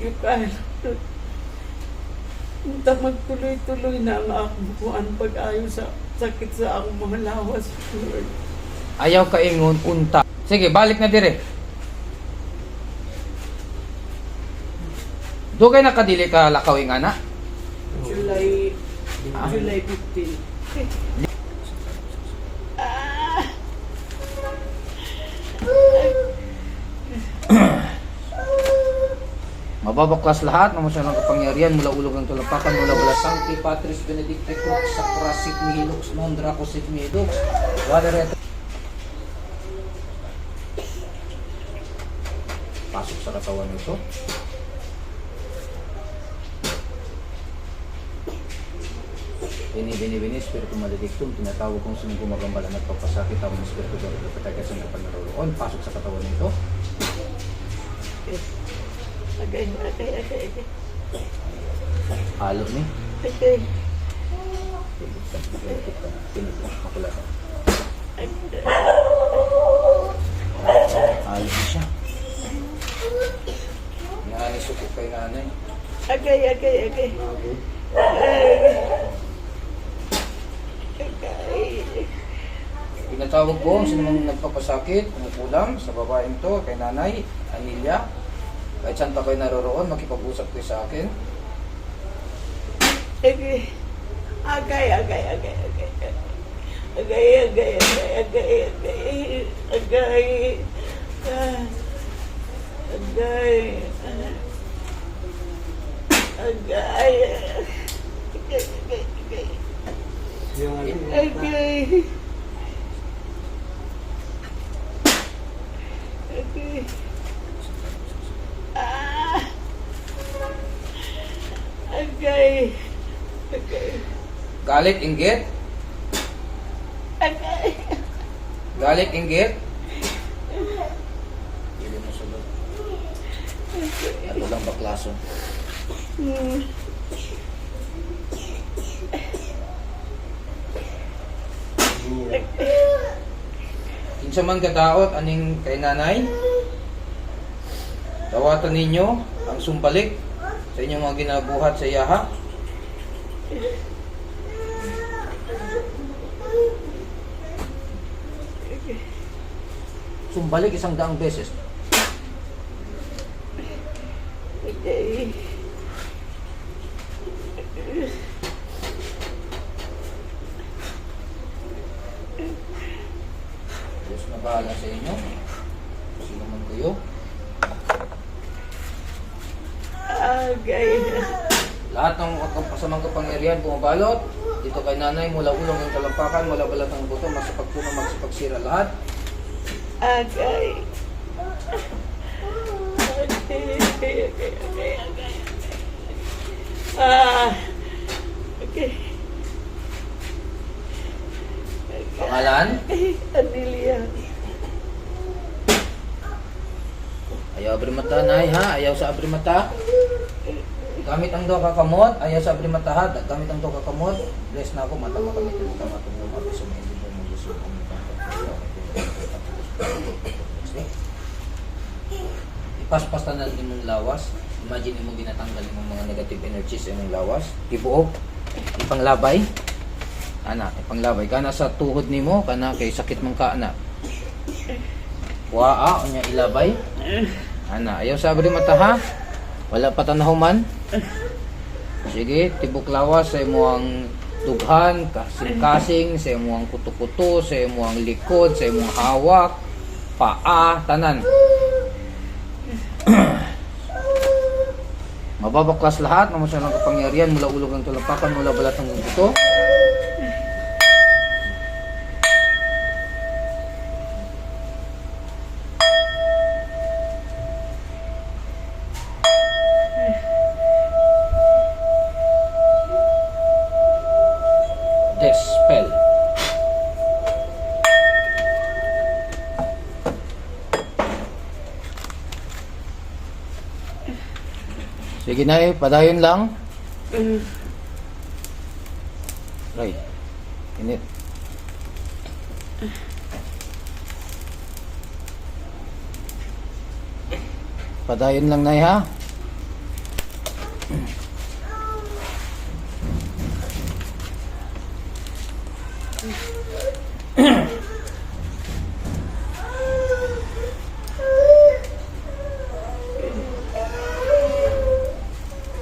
you, Carl. Unta magtuloy-tuloy na ang akong kuan pag-ayo sa sakit sa akong mga lawas, Lord. Ayaw ka ingon, unta. Sige, balik na dire. Do kay nakadili ka lakawing ana? July, Ah. July 15. Mababaklas lahat ng masyadong kapangyarihan mula ulog ng tulampakan mula wala Sancti Patris Benedicti Crux Sacra Sit Nihilux Non Draco Sit Nihilux Water Pasok sa katawan nito. Bini, bini, bini, Spiritu Maledictum, tinatawag kong sinong gumagambala at pagpasakit ang Spiritu Doro, kapatay sa mga panaroroon, pasok sa katawan nito. Agay, agay, agay, agay. Halo ni. Agay. Halo na siya. Nanay suko kay nanay. Agay, agay, agay. Agay. Pinatawag ko ang sinumang nagpapasakit, kumukulam sa babaeng to, kay nanay, Anilia. Kahit saan pa kayo naroroon, makipag-usap kayo sa akin. Agay. Agay, agay, agay, agay. Agay, agay, agay, agay, agay. Agay. Agay. Agay. Agay, agay, agay. Agay. Agay. Ah. Agay. Agay. Galit, inggit. Agay. Galit, inggit. Hindi mo sulod. At walang baklaso. Hmm. Kinsa man kadaot aning kay nanay. Dawatan ninyo ang sumbalik sa inyong mga ginabuhat sa iyaha. Sumbalik isang daang beses. Agay. Diyos na bahala sa inyo. Sino man kayo. Agay. Lahat ng kasamang kapangyarihan bumabalot. Dito kay nanay mula ulong ng kalampakan, mula balat ng buto, masapagpuno, magsipagsira lahat. Agay. Agay, agay, agay, agay. Ah. Okay. Pangalan, Adelia. ayaw abri mata nay ha, ayaw sa abri mata. Gamit ang do kakamot, ayaw sa abri mata ha, gamit ang do kakamot. Bless na ako, mata mo kami ito, mata mo kami sa mga hindi mo gusto kami. Ipaspas na natin mong lawas. Imagine mo ginatanggal yung mga negative energies sa imong lawas. Ibuok, ipanglabay. Ana, ipanglabay. Kana sa tuhod nimo, kana kay sakit mong kaana. Waa, unya ilabay. Ana, ayaw sabi rin mata ha. Wala pa tanahuman. Sige, tibok lawas sa imuang dughan, kasing-kasing, sa imuang kuto-kuto, sa imuang likod, sa imuang hawak, paa, tanan. Mababaklas lahat ng masyadong kapangyarihan mula ulog ng tulampakan, mula balat ng buto. Sige na eh, padayon lang. Mm. Ray, init. Padayon lang na ha.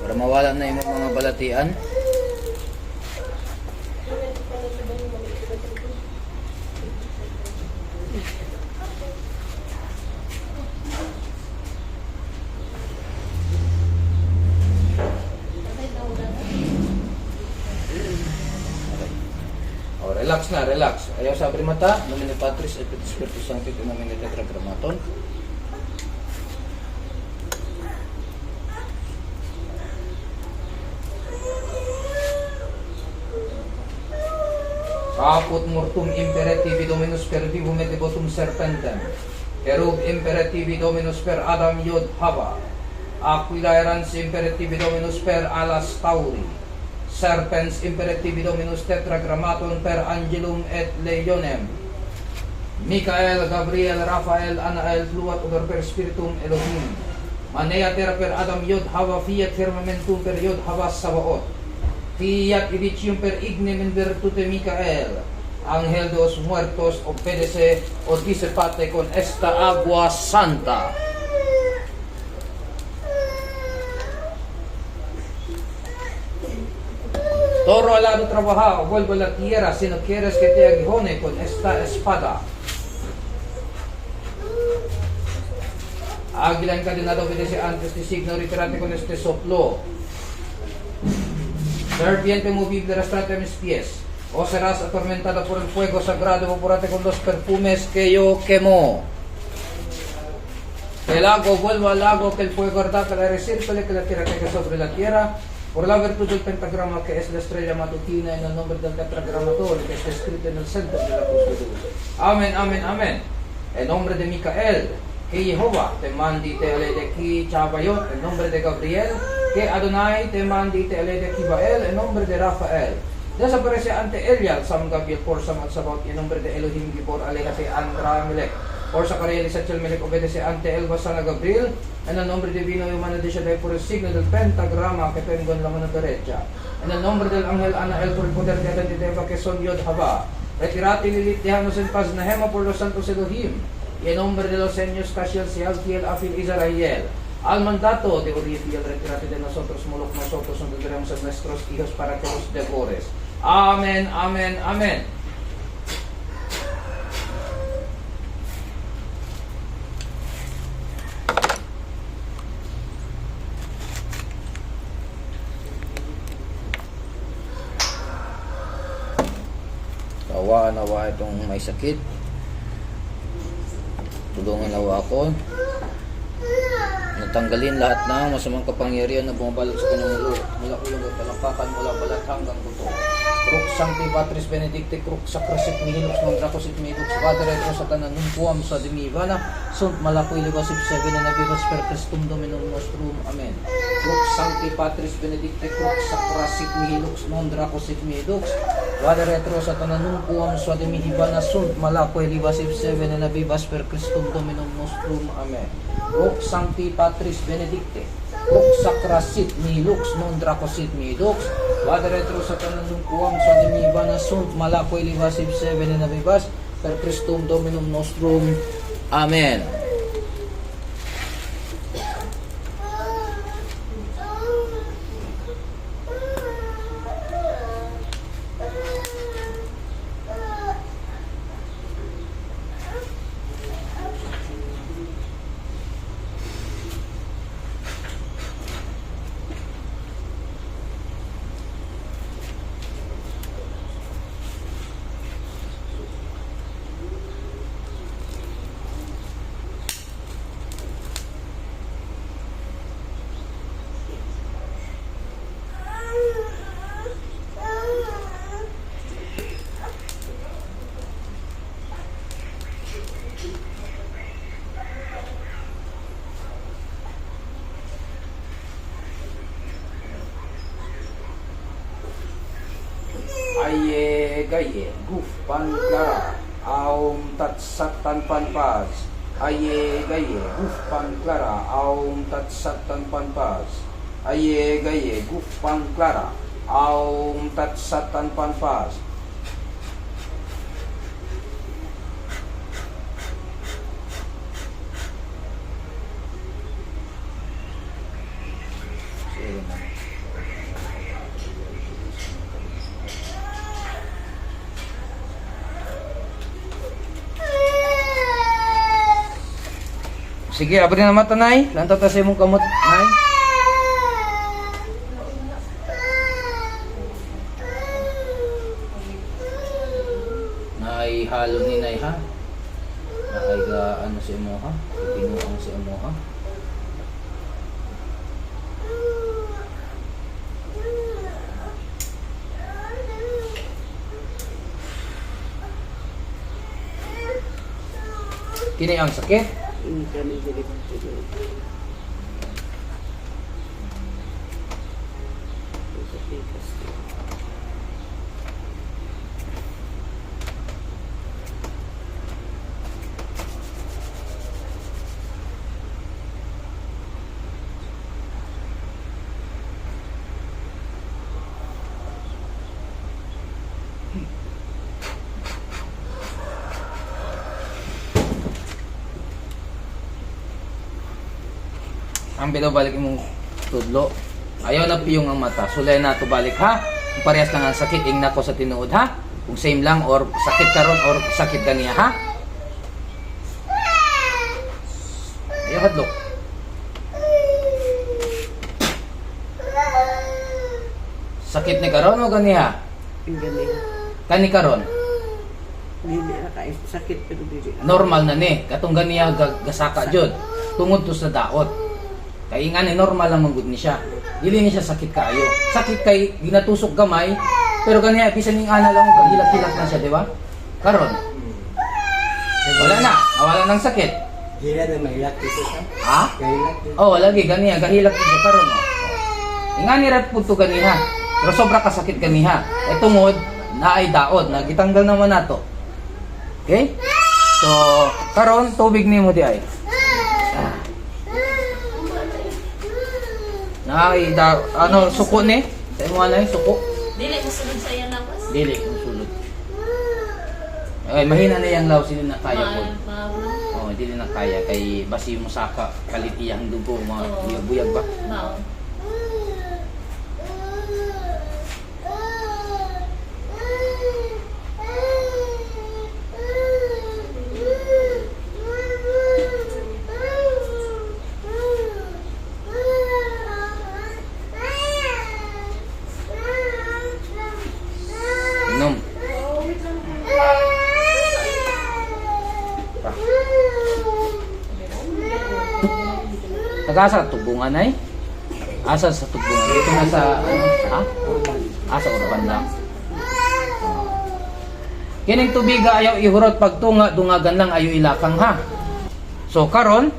Para mawala na yung mga balatian. Okay. Oh, na, relax. Ayaw sa abri mata. Nomine Patris et Spiritus Sancti nomine Tetragrammaton. Caput mortum imperativi Dominus per vivum et devotum serpentem. Erub imperativi Dominus per Adam Iod Hava. Aquila erans imperativi Dominus per alas Tauri. Serpens imperativi Dominus tetragrammaton per Angelum et Leionem. Michael, Gabriel, Raphael, Anael, fluat uber per spiritum Elohim. Manea terra per Adam Iod Hava fiat firmamentum per Iod Hava Sabaoth. Fiat idicium per ignem in virtute Michael. Angel de los muertos obedece o disipate con esta agua santa. Toro alado trabaja, vuelvo a la tierra si no quieres que te aguijone con esta espada. Águila encadenada obedece antes de signo, retirate con este soplo. Serpiente movible, arrastrate a mis pies. O serás atormentada por el fuego sagrado, evaporate con los perfumes que yo quemo. Que el agua vuelva al lago, que el fuego arda, que la que la tierra caiga sobre la tierra. Por la virtud del pentagrama que es la estrella matutina en el nombre del tetragramador que está escrito en el centro de la cruz de luz. Amén, amén, amén. En nombre de Micael, que Jehová te mandi te ale de ki Chabayot, en nombre de Gabriel, que Adonai te mandi te ale de Kibael, en nombre de Rafael. Desaparece ante Elial, Sam Gabriel, por Samat Sabaoth, en nombre de Elohim Gibor, alejate Andramelech. Por Zacarías y Sachiel Melech obedece ante El Basana Gabriel, en el nombre divino y humano de Shaddai por el signo del pentagrama que tengo en la mano derecha. En el nombre del ángel Anael por el poder de Adán de Eva son Yod Hava. Retirate y Lilith, déjanos en paz, Nehema por los santos Elohim. Y en nombre de los señores Cashiel, Sealtiel, Afil, Israel. Al mandato de Uriel, retirate de nosotros, Moloch, nosotros honraremos a nuestros hijos para que los devores. Amén, amén, amén. Kawaan nawa itong may sakit. Tulungan nawa ako. Natanggalin lahat ng masamang kapangyarihan na bumabalot sa kanyang ulo. Mula ulong at palakpakan, mula balat hanggang buto. Kruk Sancti Patris Benedicte, Kruk Sacrasit Nihilux, Mandracosit Midux, Padre Retro Satanan, Numpuam sa Dimivana, Sunt Malakoy Libasip Seven, and Abibas Per Christum Dominum Nostrum. Amen. Kruk Sancti Patris Benedicte, Kruk Sacrasit Nihilux, Mandracosit Midux, Padre Retro Satanan, Numpuam sa Dimivana, Sunt Malakoy Libasip Seven, and Abibas Per Christum Dominum Nostrum. Amen. Kruk Sancti Patris Benedicte, Kruk Sacrasit Nihilux, Mandracosit Midux, Padre Retro Satanan, Numpuam sa Dimivana, Sunt Malakoy Libasip Seven, and Abibas Per Christum Dominum Nostrum. Amen. Aum tat satan panpas Sige abri na mata, Nay. Lantaw ta sa imong kamot. Nay, halo ni Nay, ha? Nakay ga, ano sa imo, ha? Pinuang sa imo, ha? Kini ang sakit. Hindi kami Ang balik imong tudlo. Ayaw na piyong ang mata. Sulay na to balik ha. Kung parehas lang ang sakit, ing nako sa tinuod ha. Kung same lang or sakit karon or sakit kaniya ha. Ayaw hadlok. Sakit ni karon o ganiha? Ang galing. Kani karon. Dili na kayo sakit pero dili. normal na ni katong ganiya ga- gasaka jud tungod to sa daot kay nga ni normal lang manggod ni siya. Dili ni siya sakit kaayo. Sakit kay ginatusok gamay pero ganiya bisan ning ana lang kagilak-hilak na siya di ba? Karon. Wala na. Nawala ng sakit. Hila na mahilak dito sa ha? Kahilak dito. oh wala gi ganiya gahilak ni siya karon. Oh ingani rat pud to ganiha. Pero sobra ka sakit ganiha. Ay tungod na ay daot nagitanggal naman nato okay? So karon tubig nimo di ay Nakay da ano suko ni? Sa imo anay suko. Dili mo sunod sa iyan lakas. Dili kung sulod. Ay mahina na yang law sila na kaya ma, Oh, dili na kaya kay basi mo saka kalit iyang dugo mga buyag-buyag ba. mao. Inom. Pa. Nagasa tubungan ay? Asa sa tubungan? Dito na sa ano? Ha? Asa urban lang. Kining tubig ayaw ihurot pag tunga dungagan lang ayaw ilakang ha. So karon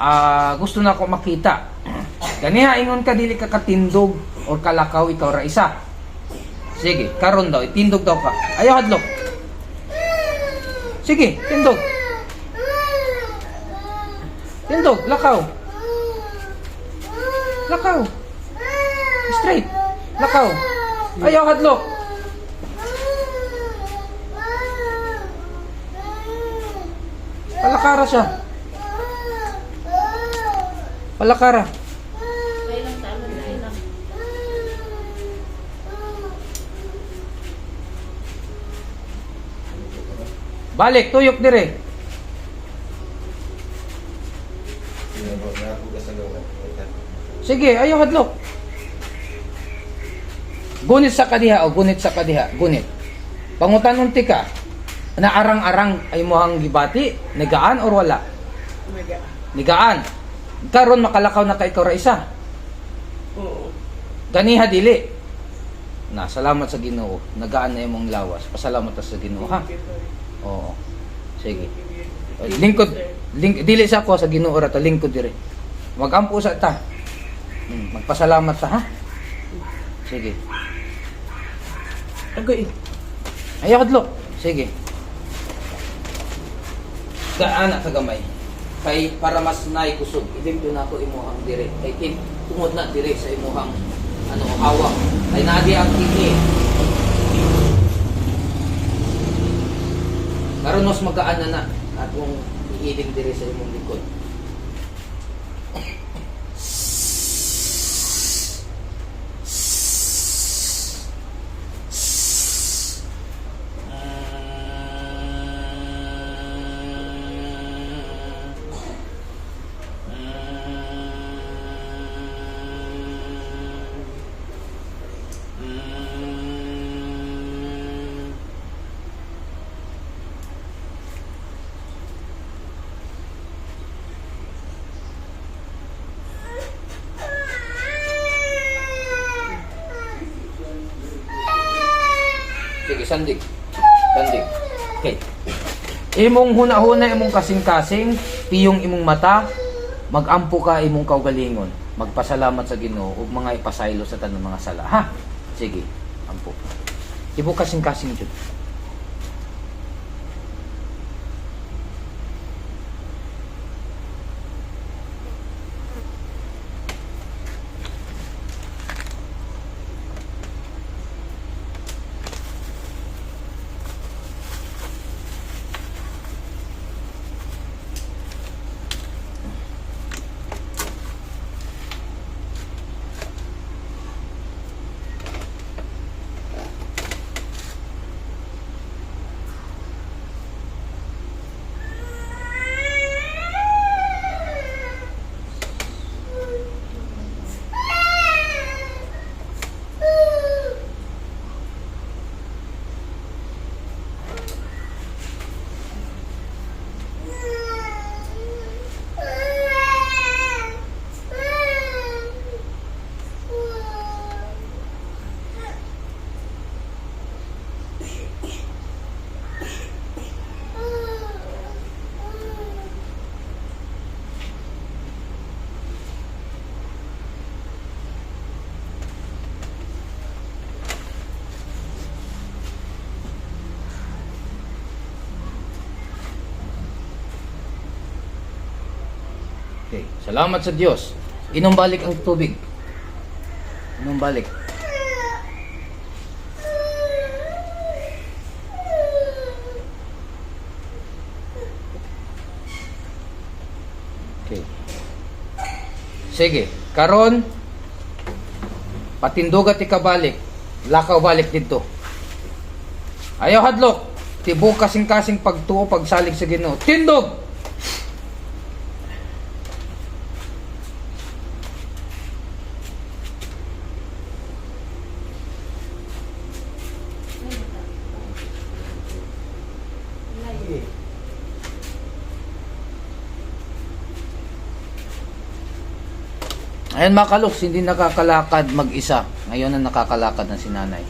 ah gusto na ko makita. Ganiha ingon ka dili ka katindog or kalakaw ikaw ra isa. Sige, karon daw itindog daw ka. Ayaw hadlok. Sige, tindog. Tindog, lakaw. Lakaw. Straight. Lakaw. Ayaw hadlok. Palakara siya. Palakara. Balik, tuyok dire. Sige, ayaw hadlok. Gunit sa kadiha o gunit sa kadiha, gunit. Pangutan unti ka. Na arang-arang ay mohang gibati, nigaan or wala? Nigaan. Karon makalakaw na kay ikaw ra isa. Oo. Ganiha dili. Na salamat sa Ginoo. Nagaan na imong lawas. Pasalamat sa Ginoo ha. Oo. Sige. Lingkod, link, dili sa ako sa Ginoo ra ta lingkod dire. Magampo sa ta. Hmm, magpasalamat ta ha. Sige. Agoy. Ayaw kadlok. Sige. Gaana ka gamay. Kay para mas naay kusog, idimto na ako imuhang dire. Kay kin tungod na dire sa imuhang ano hawak. Ay nadi ang kini. Karon mas magaan na na atong ihiling dire sa imong likod. Sandig. Sandig. Okay. Imong huna-huna imong kasing-kasing, piyong imong mata, magampo ka imong kaugalingon. Magpasalamat sa Ginoo ug mga ipasaylo sa tanang mga sala. Ha? Sige, ampo. Ibo kasing-kasing jud. Okay. Salamat sa Diyos. Inom balik ang tubig. Inom balik. Okay. Sige. Karon patindugat ikabalik. Lakaw balik dito. Ayaw hadlok. Tibo kasing-kasing pagtuo pagsalig sa Ginoo. Tindog. Ayan mga kaloks, hindi nakakalakad mag-isa. Ngayon na nakakalakad na si nanay.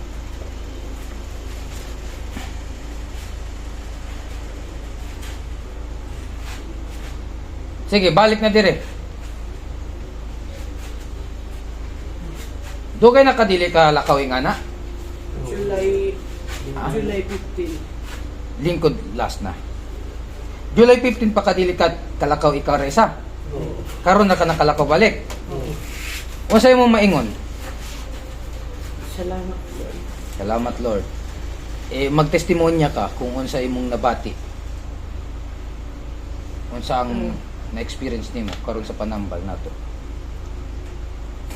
Sige, balik na dire. Dugay nakadili ka lakawing ana. July, Ah. July 15. Lingkod last na. July 15 pa kadili ka kalakaw ikaw resa. Oo. Karon na ka nakalakaw balik. Oo. Unsay mo maingon? Salamat Lord. Salamat Lord. Eh magtestimonya ka kung unsa imong nabati. Unsa ang na-experience nimo karon sa panambal nato.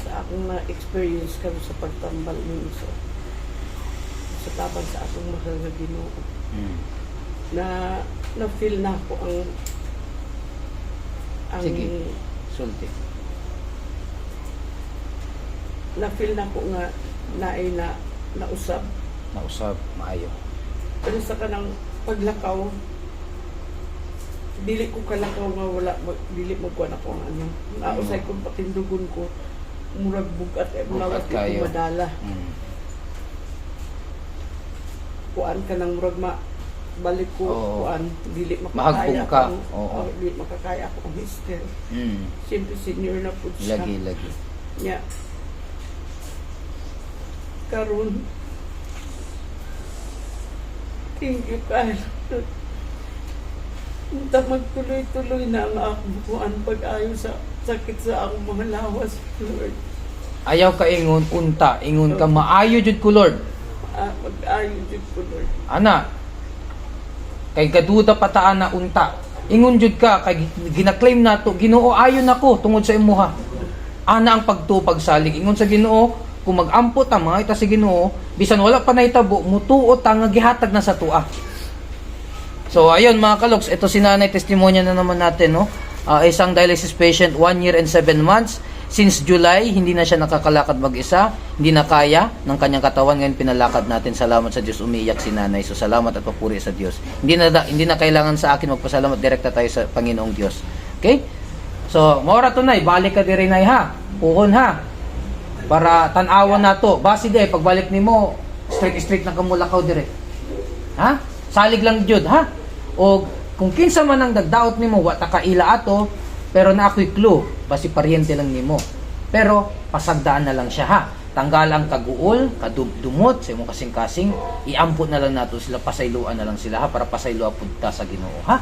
Sa akong na-experience kami sa pagtambal nun sa sa tabang sa akong mahal na ginoo. Mm. Na na-feel na ko ang ang Sige. Sulti. Na-feel na ko nga naay na nausab. Nausab maayo. Pero sa kanang paglakaw, dili ko kalakaw nga wala dili mo ko ako ang ano. Nausay kong patindugon ko murag bugat eh kayo. ko madala. Mm. Kuan ka nang murag ma balik ko Oo. kuan dili makakaya ka. akong- Oo. oh, dili makakaya ako ang hister. Mm. Siyempre senior na po siya. Lagi lagi. Nya. Karon. Thank you, Kyle. Unta magtuloy-tuloy na ang akong pag-ayo sa sakit sa akong mga lawas, Lord. Ayaw ka ingon, unta. Ingon ka, maayo jud ko, Lord. Ah, mag-ayo dyan ko, Lord. Ana, kay gaduda pataan na unta. Ingon jud ka, kay ginaklaim nato, ginoo ayon nako tungod sa imuha. Ana ang pagtupag salig. Ingon sa ginoo, kung mag-ampot ang mga ita sa ginoo, bisan wala pa nahitabo, mutuot ang nga gihatag na sa tua. So ayun mga kaloks, ito si nanay testimonya na naman natin no. Ah, isang dialysis patient, 1 year and 7 months. Since July, hindi na siya nakakalakad mag-isa, hindi na kaya ng kanyang katawan. Ngayon pinalakad natin. Salamat sa Diyos, umiiyak si nanay. So salamat at papuri sa Diyos. Hindi na hindi na kailangan sa akin magpasalamat direkta tayo sa Panginoong Diyos. Okay? So, mora to balik ka diri nay ha. Puhon ha. Para tanawan na to. Basi de pagbalik nimo, straight straight na kamulakaw dire. Ha? Salig lang jud ha. O kung kinsa man ang nagdaot nimo wa ta kaila ato, pero na ako'y clue, basi paryente lang nimo. Pero pasagdaan na lang siya ha. Tanggal ang kaguol, kadumdumot sa imong kasing-kasing, iampot na lang nato sila, pasayloan na lang sila ha para pasayloa pud ta sa Ginoo ha.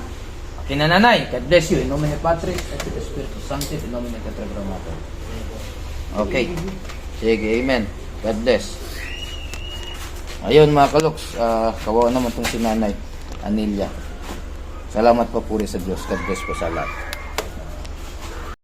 Okay na nanay, God bless you. In nomine Patris et Spiritus Sancti, in nomine Tetragrammaton. Okay. Sige, amen. God bless. Ayun mga kaloks, ah, kawawa naman tong si nanay, Anilia. Salamat po puri sa Diyos. God bless po sa lahat.